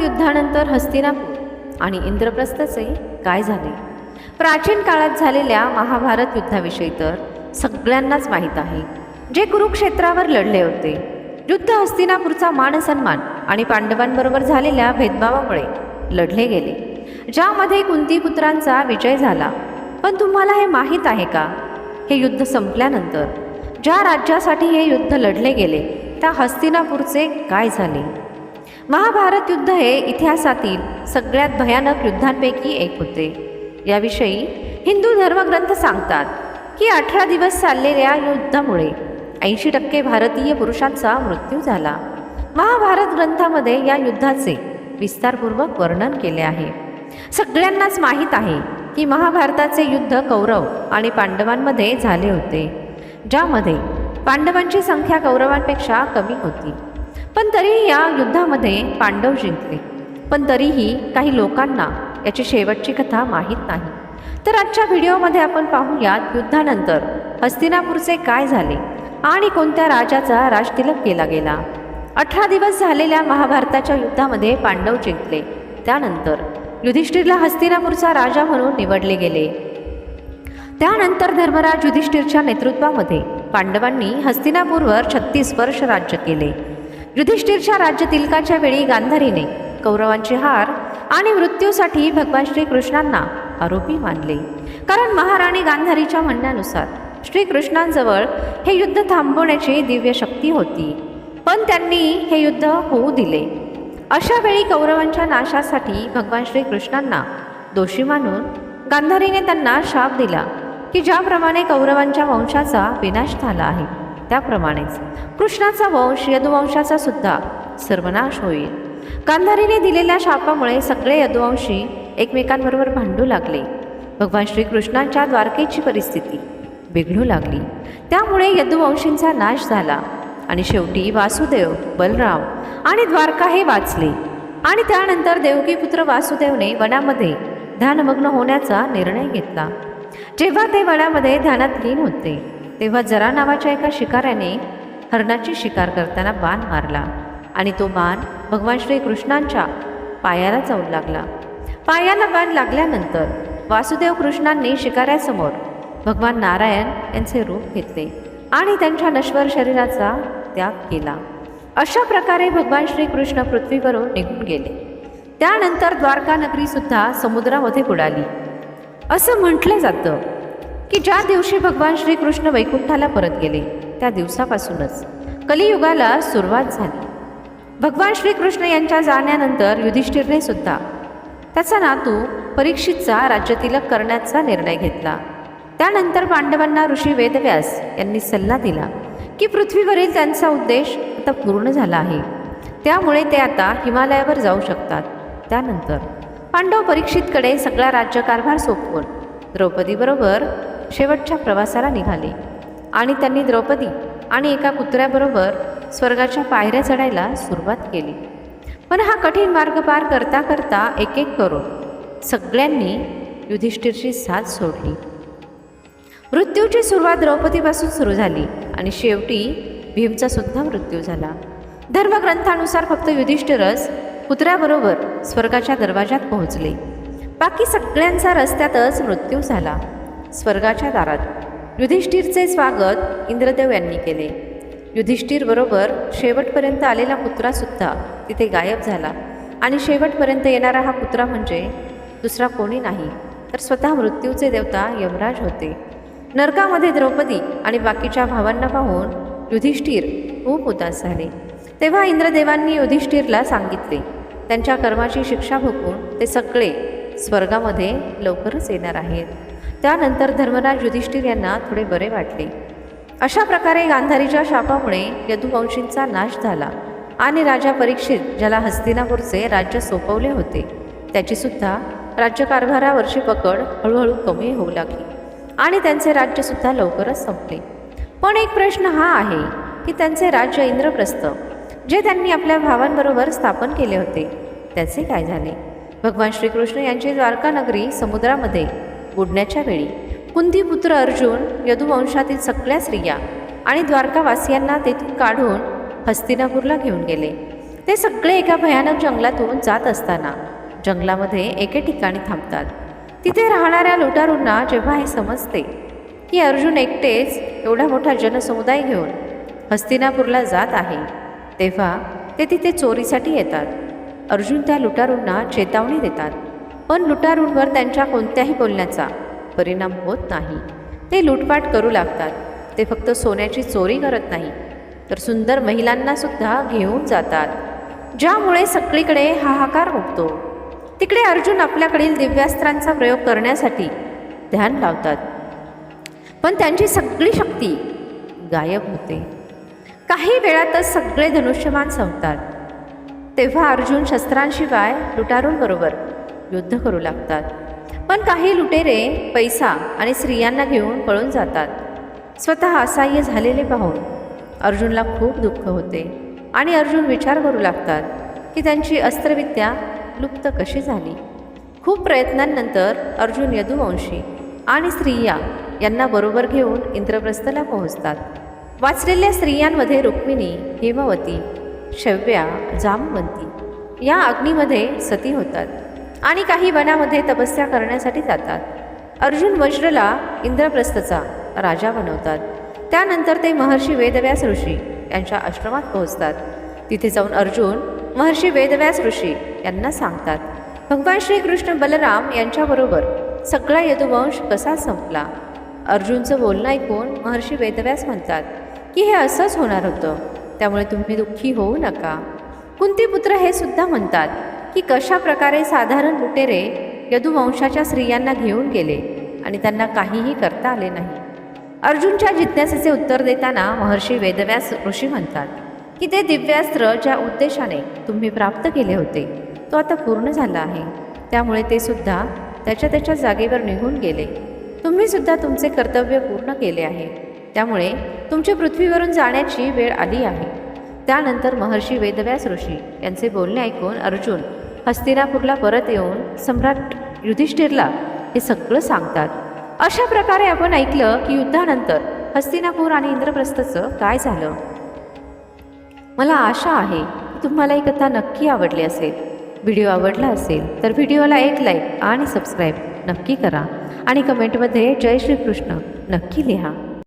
महाभारत युद्धानंतर हस्तिनापूर आणि इंद्रप्रस्थचे काय झाले? प्राचीन काळात झालेल्या महाभारत युद्धाविषयी तर सगळ्यांनाच माहीत आहे. जे कुरुक्षेत्रावर लढले होते. युद्ध हस्तिनापूरचा मानसन्मान आणि पांडवांबरोबर झालेल्या भेदभावामुळे लढले गेले. ज्यामध्ये कुंतीपुत्रांचा विजय झाला. पण तुम्हाला हे माहीत आहे का? हे युद्ध संपल्यानंतर ज्या राज्यासाठी हे युद्ध लढले गेले त्या हस्तिनापूरचे काय झाले? महाभारत युद्ध हे इतिहासातील सगळ्यात भयानक युद्धांपैकी एक होते. याविषयी हिंदू धर्मग्रंथ सांगतात की अठरा दिवस चाललेल्या युद्धामुळे ऐंशी टक्के भारतीय पुरुषांचा मृत्यू झाला. महाभारत ग्रंथामध्ये या युद्धाचे विस्तारपूर्वक वर्णन केले आहे. सगळ्यांनाच माहीत आहे की महाभारताचे युद्ध कौरव आणि पांडवांमध्ये झाले होते ज्यामध्ये पांडवांची संख्या कौरवांपेक्षा कमी होती. पण तरीही या युद्धामध्ये पांडव जिंकले. पण तरीही काही लोकांना याची शेवटची कथा माहीत नाही. तर आजच्या व्हिडिओमध्ये आपण पाहूयात युद्धानंतर हस्तिनापूरचे काय झाले आणि कोणत्या राजाचा राजतिलक केला गेला. अठरा दिवस झालेल्या महाभारताच्या युद्धामध्ये पांडव जिंकले. त्यानंतर युधिष्ठिरला हस्तिनापूरचा राजा म्हणून निवडले गेले. त्यानंतर धर्मराज युधिष्ठिरच्या नेतृत्वामध्ये पांडवांनी हस्तिनापूरवर छत्तीस वर्ष राज्य केले. युधिष्ठिरच्या राज्य तिलकाच्या वेळी गांधारीने कौरवांचे हार आणि मृत्यूसाठी भगवान श्रीकृष्णांना आरोपी मानले. कारण महाराणी गांधारीच्या म्हणण्यानुसार श्रीकृष्णांजवळ हे युद्ध थांबवण्याची दिव्य शक्ती होती. पण त्यांनी हे युद्ध होऊ दिले. अशा वेळी कौरवांच्या नाशासाठी भगवान श्रीकृष्णांना दोषी मानून गांधारीने त्यांना शाप दिला की ज्याप्रमाणे कौरवांच्या वंशाचा विनाश झाला आहे. त्याप्रमाणेच. कृष्णाचा वंश यदुवंशाचा सुद्धा सर्वनाश होईल. गांधारीने दिलेल्या शापामुळे सगळे यदुवंशी एकमेकांबरोबर भांडू लागले. भगवान श्रीकृष्णांच्या द्वारकेची परिस्थिती बिघडू लागली. त्यामुळे यदुवंशींचा नाश झाला आणि शेवटी वासुदेव बलराम आणि द्वारका हे वाचले. आणि त्यानंतर देवकीपुत्र वासुदेवने वनामध्ये ध्यानमग्न होण्याचा निर्णय घेतला. जेव्हा ते वनामध्ये ध्यानात लीन होते तेव्हा जरा नावाच्या एका शिकाऱ्याने हरणाची शिकार करताना बाण मारला आणि तो बाण भगवान श्रीकृष्णांच्या पायाला जाऊन लागला. पायाला बाण लागल्यानंतर वासुदेव कृष्णांनी शिकाऱ्यासमोर भगवान नारायण यांचे रूप घेतले आणि त्यांच्या नश्वर शरीराचा त्याग केला. अशा प्रकारे भगवान श्रीकृष्ण पृथ्वीवरून निघून गेले. त्यानंतर द्वारका नगरीसुद्धा समुद्रामध्ये बुडाली. असं म्हटलं जातं की ज्या दिवशी भगवान श्रीकृष्ण वैकुंठाला परत गेले त्या दिवसापासूनच कलियुगाला सुरुवात झाली. भगवान श्रीकृष्ण यांच्या जाण्यानंतर युधिष्ठिरने सुद्धा त्याचा नातू परीक्षितचा राज्यतिलक करण्याचा निर्णय घेतला. त्यानंतर पांडवांना ऋषी वेदव्यास यांनी सल्ला दिला की पृथ्वीवरील त्यांचा उद्देश आता पूर्ण झाला आहे. त्यामुळे ते आता हिमालयावर जाऊ शकतात. त्यानंतर पांडव परीक्षितकडे सगळा राज्यकारभार सोपवून द्रौपदीबरोबर शेवटच्या प्रवासाला निघाले. आणि त्यांनी द्रौपदी आणि एका कुत्र्याबरोबर स्वर्गाच्या पायऱ्या चढायला सुरुवात केली. पण हा कठीण मार्ग पार करता करता एक एक करून सगळ्यांनी युधिष्ठिरची साथ सोडली. मृत्यूची सुरुवात द्रौपदीपासून सुरू झाली आणि शेवटी भीमचा सुद्धा मृत्यू झाला. धर्मग्रंथानुसार फक्त युधिष्ठिरच कुत्र्याबरोबर स्वर्गाच्या दरवाजात पोहोचले. बाकी सगळ्यांचा रस्त्यातच मृत्यू झाला. स्वर्गाच्या दारात. युधिष्ठिरचे स्वागत इंद्रदेव यांनी केले. युधिष्ठिरबरोबर शेवटपर्यंत आलेला कुत्रासुद्धा तिथे गायब झाला. आणि शेवटपर्यंत येणारा हा कुत्रा म्हणजे दुसरा कोणी नाही तर स्वतः मृत्यूचे देवता यमराज होते. नरकामध्ये द्रौपदी आणि बाकीच्या भावांना पाहून युधिष्ठिर खूप उदास झाले. तेव्हा इंद्रदेवांनी युधिष्ठिरला सांगितले त्यांच्या कर्माची शिक्षा भोगून ते सगळे स्वर्गामध्ये लवकरच येणार आहेत. त्यानंतर धर्मराज युधिष्ठिर यांना थोडे बरे वाटले. अशा प्रकारे गांधारीच्या शापामुळे यदुवंशींचा नाश झाला आणि राजा परीक्षित ज्याला हस्तिनापूरचे राज्य सोपवले होते त्याचीसुद्धा राज्यकारभारावरची पकड हळूहळू कमी होऊ लागली आणि त्यांचे राज्यसुद्धा लवकरच संपले. पण एक प्रश्न हा आहे की त्यांचे राज्य इंद्रप्रस्थ जे त्यांनी आपल्या भावांबरोबर स्थापन केले होते त्याचे काय झाले? भगवान श्रीकृष्ण यांची द्वारका नगरी समुद्रामध्ये बुडण्याच्या वेळी. कुंतीपुत्र अर्जुन यदुवंशातील सगळ्या स्त्रिया आणि द्वारकावासियांना तेथून काढून हस्तिनापूरला घेऊन गेले. ते सगळे एका भयानक जंगलातून जात असताना जंगलामध्ये एके ठिकाणी थांबतात. तिथे राहणाऱ्या लुटारूंना जेव्हा हे समजते की अर्जुन एकटेच एवढा मोठा जनसमुदाय घेऊन हस्तिनापूरला जात आहे तेव्हा ते तिथे चोरीसाठी येतात. अर्जुन त्या लुटारूंना चेतावणी देतात. पण लुटारूंवर त्यांच्या कोणत्याही बोलण्याचा परिणाम होत नाही. ते लूटपाट करू लागतात. ते फक्त सोन्याची चोरी करत नाही तर सुंदर महिलांनासुद्धा घेऊन जातात. ज्यामुळे सगळीकडे हाहाकार उठतो. तिकडे अर्जुन आपल्याकडील दिव्यास्त्रांचा प्रयोग करण्यासाठी ध्यान लावतात. पण त्यांची सगळी शक्ती गायब होते. काही वेळातच सगळे धनुष्यमान संपतात. तेव्हा अर्जुन शस्त्रांशिवाय लुटारूंबरोबर युद्ध करू लागतात. पण काही लुटेरे पैसा आणि स्त्रियांना घेऊन पळून जातात. स्वतः असहाय्य झालेले पाहून अर्जुनला खूप दुःख होते आणि अर्जुन विचार करू लागतात की त्यांची अस्त्रविद्या लुप्त कशी झाली. खूप प्रयत्नांनंतर अर्जुन यदुवंशी आणि स्त्रिया यांना बरोबर घेऊन इंद्रप्रस्थला पोहोचतात. वाचलेल्या स्त्रियांमध्ये रुक्मिणी हेमवती शव्या जामवंती या अग्नीमध्ये सती होतात. आणि काही वनामध्ये तपस्या करण्यासाठी जातात. अर्जुन वज्रला इंद्रप्रस्थचा राजा बनवतात. त्यानंतर ते महर्षी वेदव्यास ऋषी यांच्या आश्रमात पोहोचतात. तिथे जाऊन अर्जुन महर्षी वेदव्यास ऋषी यांना सांगतात भगवान श्रीकृष्ण बलराम यांच्याबरोबर सगळा यदुवंश कसा संपला? अर्जुनचं बोलणं ऐकून महर्षी वेदव्यास म्हणतात की हे असंच होणार होतं. त्यामुळे तुम्ही दुःखी होऊ नका. कुंतीपुत्र हे सुद्धा म्हणतात की कशा प्रकारे साधारण लुटेरे यदुवंशाच्या स्त्रियांना घेऊन गेले आणि त्यांना काहीही करता आले नाही. अर्जुनच्या जिज्ञासेचे उत्तर देताना महर्षी वेदव्यास ऋषी म्हणतात की ते दिव्यास्त्र ज्या उद्देशाने तुम्ही प्राप्त केले होते तो आता पूर्ण झाला आहे. त्यामुळे ते सुद्धा त्याच्या त्याच्या जागेवर निघून गेले. तुम्ही सुद्धा तुमचे कर्तव्य पूर्ण केले आहे. त्यामुळे तुमच्या पृथ्वीवरून जाण्याची वेळ आली आहे. त्यानंतर महर्षी वेदव्यास ऋषी यांचे बोलणे ऐकून अर्जुन हस्तिनापूरला परत येऊन सम्राट युधिष्ठिरला हे सगळं सांगतात. अशा प्रकारे आपण ऐकलं की युद्धानंतर हस्तिनापूर आणि इंद्रप्रस्थचं काय झालं? मला आशा आहे की तुम्हाला ही कथा नक्की आवडली असेल. व्हिडिओ आवडला असेल तर व्हिडिओला एक लाईक आणि सबस्क्राईब नक्की करा. आणि कमेंटमध्ये जय श्रीकृष्ण नक्की लिहा.